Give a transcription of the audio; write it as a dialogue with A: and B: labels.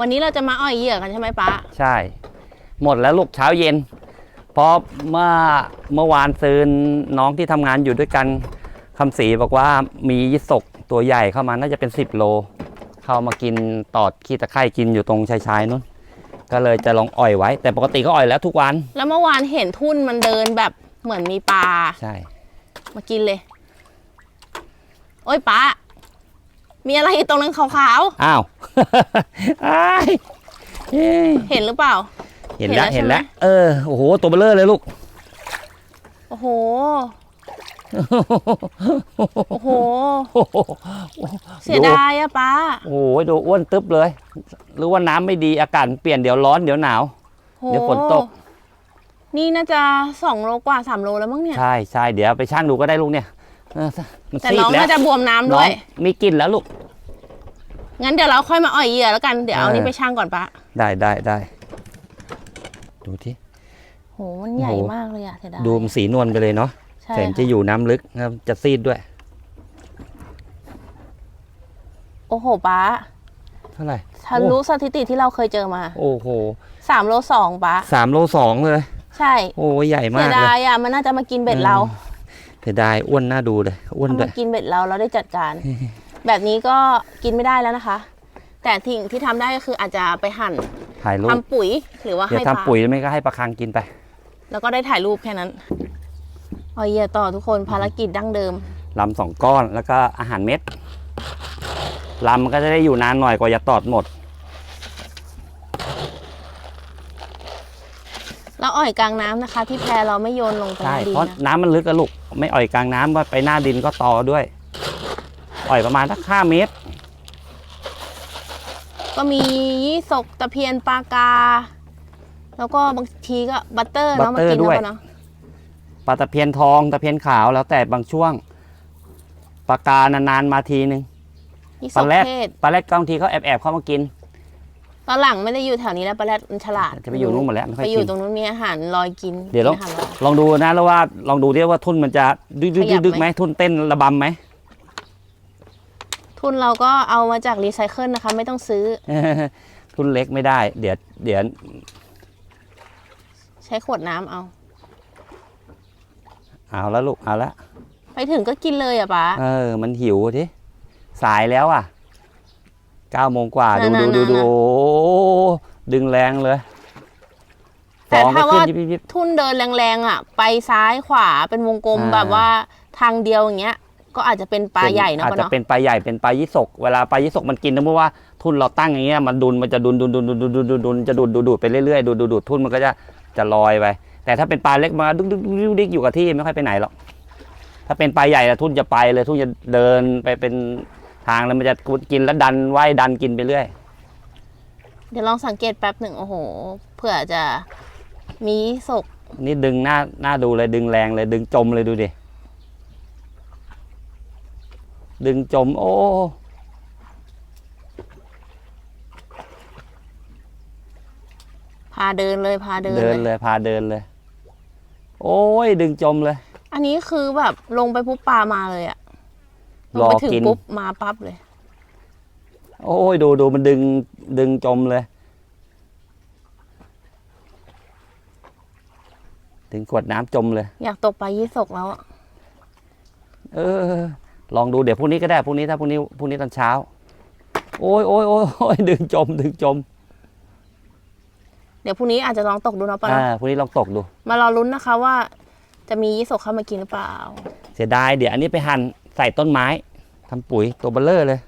A: วันนี้เราจะมาอ่อยเหยื่อกันใช่ไหมป้า
B: ใช่ หมดแล้วลูกเช้าเย็นเพราะเมื่อเมื่อวานซืนน้องที่ทำงานอยู่ด้วยกันคำศรีบอกว่ามียิสกตัวใหญ่เข้ามาน่าจะเป็น 10 โล เข้ามากินตอดขี้ตะไคร่กินอยู่ตรงชายชายๆนู้นก็เลยจะลองอ่อยไว้ แต่ปกติก็อ่อยแล้วทุกวัน
A: แล้วเมื่อวานเห็นทุ่นมันเดินแบบเหมือนมีปลา
B: ใช่
A: มากินเลย โอ้ยป้ามีอะไรอยู่ตรงนั้นขาว
B: อ้าว อ้ายเอ้ย
A: ๆเห็นหรือเปล่า
B: เห็นแล้ว
A: เห็
B: เห็
A: น
B: น
A: แล้
B: แล้ว
A: วใช่ไหม
B: เออโอ้โหตัวเบลเลอร์เลยลูก
A: โอ้โห โอ้โห เสียดายอะป้า
B: โอ้โหดูอ้วนตึ๊บเลย หรือว่าน้ำไม่ดีอากาศเปลี่ยนเดี๋ยวร้อนเดี๋ยวหนาว
A: โห
B: เดี๋ยวฝนตก
A: นี่น่าจะสองโลกว่าสามโลแล้วมั้งเนี่ย
B: ใช่ใช่เดี๋ยวไปช่างดูก็ได้ลูกเนี่ยเออมัน
A: แต่
B: ซี
A: น้
B: ด
A: อง
B: แล้ว
A: น่าจะบวมน้ำ
B: น้
A: ด้
B: อ
A: ว
B: ง
A: ย
B: มีกลิ่นแล้วลูก
A: งั้นเดี๋ยวเราค่อยมาอ่อยเหยื่อแล้วกัน เดี๋ยวเอา
B: เออ
A: นี่ไปช่างก่อนป้า
B: ได้ได้ได้ดูที่
A: โหมันใหญ่
B: โอ้โห
A: มากเลยอะเสียดาย
B: ดูมันสีนวลไปเลยเนาะ
A: ใช่
B: แถมจะ
A: ค่ะ
B: อยู่น้ำลึกนะครับจะซีดด้วย
A: โอ้โหป้า
B: เท่าไหร่
A: ทะลุสถิติที่เราเคยเจอมา
B: โอ้โห
A: สามโลสองป้า
B: สามโลสองเลย
A: ใช่
B: โอ้ยใหญ่มา
A: เสี
B: ก
A: ย
B: เล
A: ดาย
B: ย
A: อะมันน่าจะมากินเบ็ดเรา
B: เสียดายอ้วนน่าดูเลยอ้วน
A: ถ้า
B: ด้ว
A: มายกินเบ็ดเราเราได้จัดการ แบบนี้ก็กินไม่ได้แล้วนะคะ แต่สิ่งที่ทำได้ก็คืออาจจะไปหั่น
B: ถ่ายรูป
A: ทำปุ๋ยหรือว่า
B: เดี๋ย
A: ให้
B: ว
A: ปลา
B: ทำปุ๋ยไม่ก็ให้ปลาคังกินไป
A: แล้วก็ได้ถ่ายรูปแค่นั้นเอาเหยื่อต่อทุกคนภารกิจดั้งเดิม
B: ลำสองก้อนแล้วก็อาหารเม็ด ลำมันก็จะได้อยู่นานหน่อยกว่าจะตอดหมด
A: แล้วอ่อยกลางน้ำนะคะ ที่แพเราไม่โยนลงไป
B: ใช่
A: ในดิน
B: เพราะ
A: นะ
B: น้ำมันลึกอะลูก ไม่อ่อยกลางน้ำว่าไปหน้าดินก็ตอด้วย อ่อยประมาณสักห้าเมตร
A: ก็มียี่สกตะเพียนปลากา แล้วก็บางทีก็บัตเตอร์เนาะมากิน
B: บัตเตอร์ด้วย
A: เนาะ
B: ปลาตะเพียนทองตะเพียนขาวแล้วแต่บางช่วงปลากานานๆมาทีนึง
A: ยี่ส
B: ปลากแรด
A: เทศ
B: ปลาแรดก็บางทีเขาแอบๆเข้ามากิน
A: ตอนหลังไม่ได้อยู่แถวนี้แล้วปลาแรดมันฉลาด
B: จะไปอยู่นู่นหมดแล้วไม่ค่
A: ไป
B: อย
A: อยู่
B: กิน
A: ตรงนู้นมีอาหารลอยกิน
B: เดี๋ยวลอง
A: มีอาหารลอย
B: ลองดูนะแล้วว่าลองดูดิว่าทุ่นมันจะดึกดึก
A: ขยับไหม
B: ดึกไหมทุ่นเต้นระบำไหม
A: ทุนเราก็เอามาจากรีไซเคิลนะคะ ไม่ต้องซื้อ
B: ทุ่นเล็กไม่ได้ เดี๋ยวเดี๋ยว
A: ใช้ขวดน้ำเอา
B: เอาแล้วลูกเอาแล้ว
A: ไปถึงก็กินเลยอะป๊า
B: เออ มันหิวทีสายแล้วอะเก้าโมงกว่าดู
A: นั่
B: ดู
A: นๆๆ
B: ดูดูโอ้ดึงแรงเลย
A: แต่
B: ฟองก็
A: ถ้า
B: ขึ้น
A: ว่า
B: ยิบยิบยิบ
A: ทุ่นเดินแรงๆอะ ไปซ้ายขวาเป็นวงกลม
B: อ่า
A: แบบว่าทางเดียวอย่างเงี้ย ก็อาจจะเป็นปลาใหญ่เนาะ
B: อาจ
A: ปะ
B: จะ
A: เนาะ
B: เป็นปลาใหญ่เป็นปลายิสก เวลาปลายิสกมันกินนะเมื่อว่าทุ่นเราตั้งอย่างเงี้ยมันดุนมันจะดุนดุนดุนดุนดุนดุนดุนดุนจะดูดดูดดูดไปเรื่อยๆดูดดูดดูดทุ่นมันก็จะจะลอยไปแต่ถ้าเป็นปลาเล็กมาดึกดึกดึกดึกดึกอยู่กับที่ไม่ค่อยไปไหนหรอกถ้าเป็นปลาใหญ่ละทุ่นจะไปเลยทุ่นจะเดินไปเป็นทางแล้วมันจะกินแล้วดันว่ายดันกินไปเรื่อย
A: เดี๋ยวลองสังเกตแป๊บหนึ่งโอ้โหเผื่อจะมีศก
B: นี่ดึงหน้าหน้าดูเลยดึงแรงเลยดึงจมเลยดูดิ ดึงจมโอ้
A: พาเดินเลยพาเดิน
B: เดิน
A: เลย
B: เลยพาเดินเลย โอ้ยดึงจมเลย
A: อันนี้คือแบบลงไปปุ๊บปลามาเลยอะลงไปถึง
B: รอกิน
A: ปุ๊บมาปั๊บเลย
B: โอ้ยดูดูมันดึงดึงจมเลย ถึงขวดน้ำจมเลย
A: อยากตกปลายี่สกแล้วอะ
B: เออ ลองดูเดี๋ยวพรุ่งนี้ก็ได้พรุ่งนี้ถ้าพรุ่งนี้พรุ่งนี้ตอนเช้า โอ้ยโอ้ยโอ้ยโอ้ยดึงจมดึงจม
A: เดี๋ยวพรุ่งนี้อาจจะลองตกดูเนาะปะ
B: อ่า
A: เนาะ
B: พรุ่งนี้ลองตกดู
A: มารอลุ้นนะคะว่า จะมียี่สกเข้ามากินหรือเปล่า
B: เสียดายเดี๋ยวอันนี้ไปหั่นใส่ต้นไม้ทำปุ๋ยตัวเบลเลอร์เลย